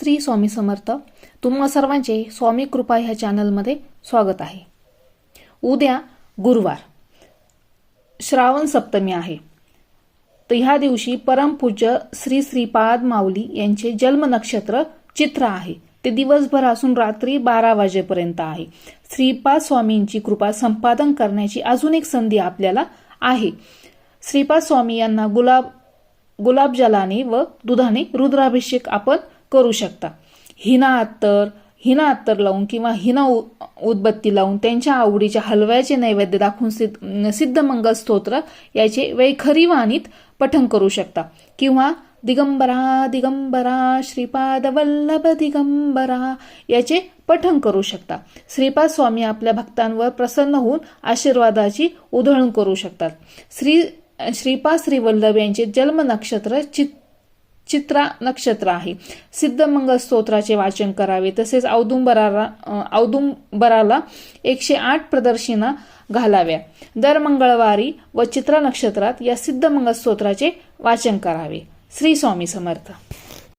श्री स्वामी समर्थ तुम्हा सर्वांचे स्वामी कृपा ह्या चॅनलमध्ये स्वागत आहे. उद्या गुरुवार श्रावण सप्तमी आहे. तर ह्या दिवशी परमपूज्य श्री श्रीपाद माऊली यांचे जन्म नक्षत्र चित्र आहे. ते दिवसभर असून रात्री बारा वाजेपर्यंत आहे. श्रीपाद स्वामींची कृपा संपादन करण्याची अजून एक संधी आपल्याला आहे. श्रीपाद स्वामी यांना गुलाब गुलाबजलाने व दुधाने रुद्राभिषेक आपण करू शकता. हिना अत्तर हिना अत्तर लावून किंवा हिना उ- उदबत्ती लावून त्यांच्या आवडीच्या हलव्याचे नैवेद्य दाखवून सिद्ध सिद्धमंगल स्तोत्र याचे वैखरी वाणीत पठन करू शकता. किंवा दिगंबरा दिगंबरा श्रीपाद वल्लभ दिगंबरा याचे पठन करू शकता. श्रीपाद स्वामी आपल्या भक्तांवर प्रसन्न होऊन आशीर्वादाची उधळण करू शकतात. श्री श्रीपाद श्रीवल्लभ यांचे जन्म नक्षत्र चित चित्रा नक्षत्र आहे. सिद्धमंगल स्तोत्राचे वाचन करावे. तसेच औदुंबराला औदुंबराला एकशे आठ प्रदर्शिना घालाव्या. दर मंगळवारी व चित्रा नक्षत्रात या सिद्धमंगल स्तोत्राचे वाचन करावे. श्री स्वामी समर्थ.